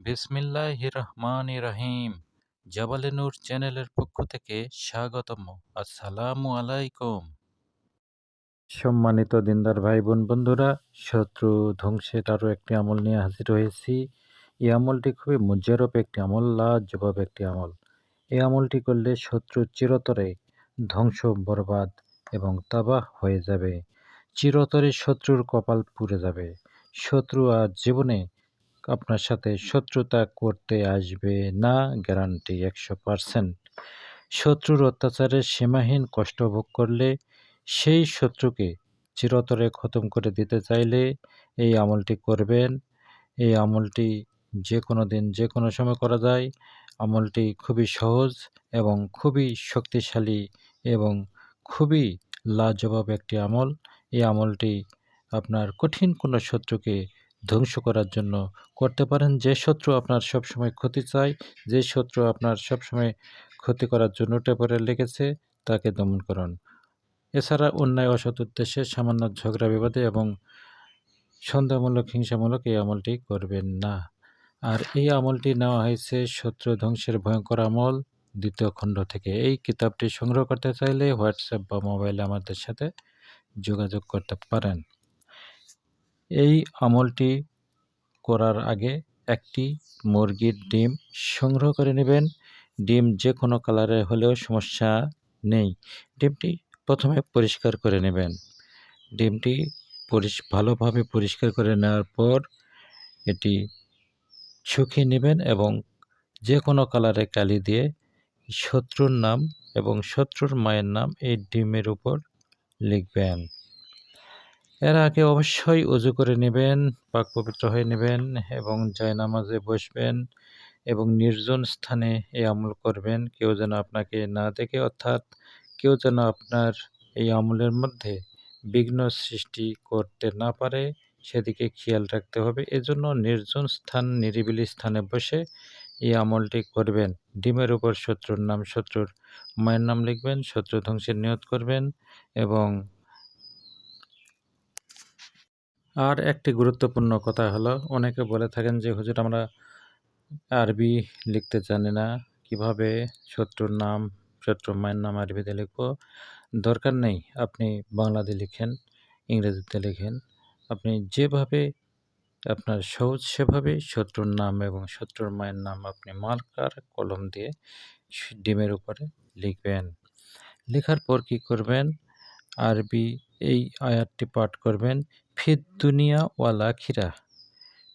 বিসমিল্লাহ রহমান রহিম জাবালে নূর চ্যানেলের পক্ষ থেকে স্বাগতম আসসালামু আলাইকুম। সম্মানিত দিনদার ভাই বোন বন্ধুরা, শত্রু ধ্বংসের আরও একটি আমল নিয়ে হাজির হয়েছি। এই আমলটি খুবই মুজারব একটি আমল, লাজবাব একটি আমল। এই আমলটি করলে শত্রু চিরতরে ধ্বংস, বরবাদ এবং তাবাহ হয়ে যাবে। চিরতরে শত্রুর কপাল পুড়ে যাবে। শত্রু আর জীবনে আপনার সাথে শত্রুতা করতে আসবে না গ্যারান্টি একশো পারসেন্ট শত্রুর অত্যাচারে সীমাহীন কষ্ট ভোগ করলে সেই শত্রুকে চিরতরে খতম করে দিতে চাইলে এই আমলটি করবেন। এই আমলটি যে কোনো দিন যে কোনো সময় করা যায়। আমলটি খুবই সহজ এবং খুবই শক্তিশালী এবং খুবই লাজবাব একটি আমল। এই আমলটি আপনার কঠিন কোনো শত্রুকে ধ্বংস করার জন্য করতে পারেন। যে শত্রু আপনার সবসময় ক্ষতি চায়, যে শত্রু আপনার সবসময় ক্ষতি করার জন্য টেপরে লেগেছে, তাকে দমন করুন। এছাড়া অন্যায়, অসৎ উদ্দেশ্যে সামান্য ঝগড়া, বিবাদে এবং সন্দেহমূলক, হিংসামূলক এই আমলটি করবেন না। আর এই আমলটি নেওয়া হয়েছে শত্রু ধ্বংসের ভয়ঙ্কর আমল, দ্বিতীয় খণ্ড থেকে। এই কিতাবটি সংগ্রহ করতে চাইলে হোয়াটসঅ্যাপ বা মোবাইলে আমাদের সাথে যোগাযোগ করতে পারেন। এই আমলটি করার আগে একটি মুরগির ডিম সংগ্রহ করে নেবেন। ডিম যে কোনো কালারে হলেও সমস্যা নেই। ডিমটি প্রথমে পরিষ্কার করে নেবেন। ডিমটি ভালোভাবে পরিষ্কার করে নেওয়ার পর এটি শুকিয়ে নেবেন এবং যে কোনো কালারে কালি দিয়ে শত্রুর নাম এবং শত্রুর মায়ের নাম এই ডিমের উপর লিখবেন। এর আগে অবশ্যই উজু করে নেবেন, পাক পবিত্র হয়ে নেবেন এবং নামাজে বসবেন এবং নির্জন স্থানে এই আমল করবেন। কেউ যেন আপনাকে না দেখে, অর্থাৎ কেউ যেন আপনার এই আমলের মধ্যে বিঘ্ন সৃষ্টি করতে না পারে, সেদিকে খেয়াল রাখতে হবে। এজন্য নির্জন স্থান, নিরিবিলি স্থানে বসে এই আমলটি করবেন। ডিমের উপর শত্রুর নাম, শত্রুর মায়ের নাম লিখবেন, শত্রু ধ্বংসের নিয়ত করবেন এবং আর একটি গুরুত্বপূর্ণ কথা হলো, অনেকে বলে থাকেন যে, হুজুর, আমরা আরবি লিখতে জানি না, কীভাবে শত্রুর নাম, শত্রুর মায়ের নাম আরবিতে লিখব? দরকার নেই, আপনি বাংলাতে লিখেন, ইংরেজিতে লিখেন। আপনি যেভাবে, আপনার সহজ সেভাবে শত্রুর নাম এবং শত্রুর মায়ের নাম আপনি মার্কার কলম দিয়ে ডিমের উপরে লিখবেন। লেখার পর কি করবেন? আরবি এই আয়াতটি পাঠ করবেন ফিদ দুনিয়া ওয়াল আখিরা।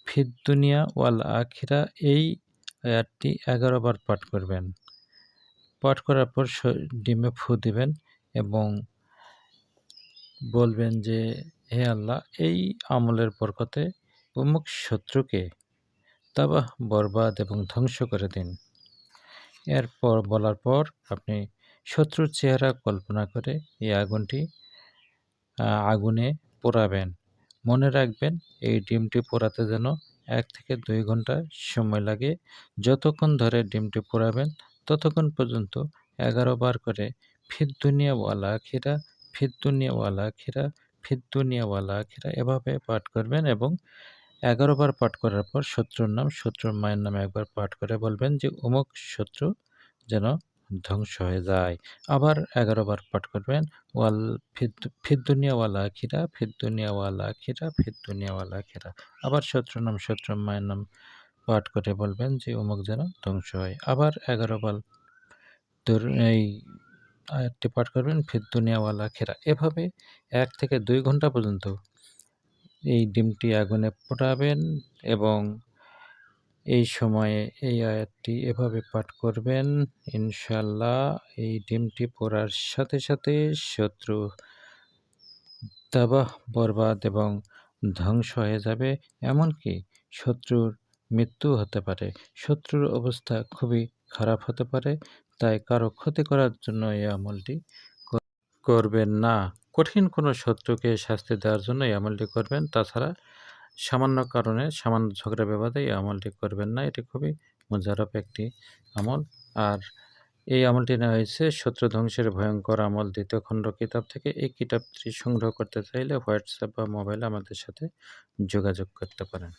ফিদ দুনিয়া ওয়াল আখিরা এই আয়াতটি এগারো বার পাঠ করবেন। পাঠ করার পর ডিমে ফু দিবেন এবং বলবেন যে, হে আল্লাহ, এই আমলের বরকতে অমুক শত্রুকে তাবাহ, বরবাদ এবং ধ্বংস করে দিন। এরপর বলার পর আপনি শত্রুর চেহারা কল্পনা করে এই আগুনটি আগুনে পোড়াবেন। মনে রাখবেন, এই ডিমটি পোড়াতে যেন এক থেকে দুই ঘণ্টা সময় লাগে। যতক্ষণ ধরে ডিমটি পোড়াবেন, ততক্ষণ পর্যন্ত এগারো বার করে ফির দুনিয়াওয়ালা খিরা ফির দুনিয়াওয়ালা খিরা ফির দুনিয়াওয়ালা খিরা এভাবে পাঠ করবেন এবং এগারো বার পাঠ করার পর শত্রুর নাম, শত্রুর মায়ের নামে একবার পাঠ করে বলবেন যে অমুক শত্রু যেন ধ্বংস হয়ে যায়। আবার এগারো বার পাঠ করবেন, ওয়াল ফির দুনিয়াওয়ালা খিরা দুনিয়াওয়ালা খিরা ফির দুনিয়াওয়ালা খিরা আবার শত্রু নাম শত্রু মায়ের নাম পাঠ করে বলবেন যে অমুক যেন ধ্বংস হয়। আবার এগারো বার এই আয়াতটি পাঠ করবেন ফির দুনিয়াওয়ালা খেরা এভাবে এক থেকে দুই ঘণ্টা পর্যন্ত এই ডিমটি আগুনে পোড়াবেন এবং এই সময়ে এই আয়াতটি এভাবে পাঠ করবেন ইনশাল্লাহ এই ডিমটি পড়ার সাথে সাথে শত্রু দাবাহ, বরবাদ এবং ধ্বংস হয়ে যাবে। এমনকি শত্রুর মৃত্যু হতে পারে। শত্রুর অবস্থা খুবই খারাপ হতে পারে, তাই কারও ক্ষতি করার জন্য এই আমলটি করবেন না। কঠিন কোনো শত্রুকে শাস্তি দেওয়ার জন্য এই আমলটি করবেন। তাছাড়া সামান্য কারণে, সামান্য ঝগড়া বিবাদে এই আমলটি করবেন না। এটি খুবই মজারপ একটি আমল। আর এই আমলটি নেওয়া হয়েছে শত্রু ধ্বংসের ভয়ঙ্কর আমল দ্বিতীয় খণ্ড কিতাব থেকে। এই কিতাবটি সংগ্রহ করতে চাইলে হোয়াটসঅ্যাপ বা মোবাইলে আমাদের সাথে যোগাযোগ করতে পারেন।